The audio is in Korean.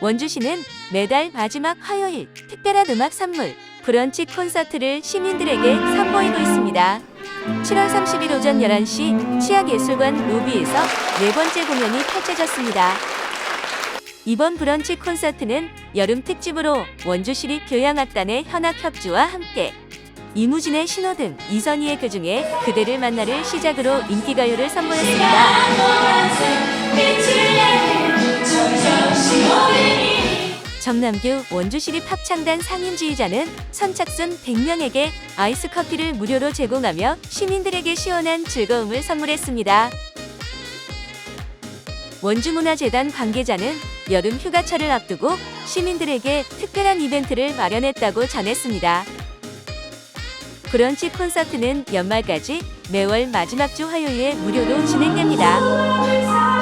원주시는 매달 마지막 화요일 특별한 음악 선물 브런치 콘서트를 시민들에게 선보이고 있습니다. 7월 30일 오전 11시 치악예술관 로비에서 네 번째 공연이 펼쳐졌습니다. 이번 브런치 콘서트는 여름 특집으로 원주시립 교향악단의 현악 협주와 함께 이무진의 신호등, 이선희의 그중에 그대를 만나를 시작으로 인기가요를 선보였습니다. 정남규 원주시립 합창단 상임지휘자는 선착순 100명에게 아이스 커피를 무료로 제공하며 시민들에게 시원한 즐거움을 선물했습니다. 원주문화재단 관계자는 여름 휴가철을 앞두고 시민들에게 특별한 이벤트를 마련했다고 전했습니다. 브런치 콘서트는 연말까지 매월 마지막 주 화요일에 무료로 진행됩니다.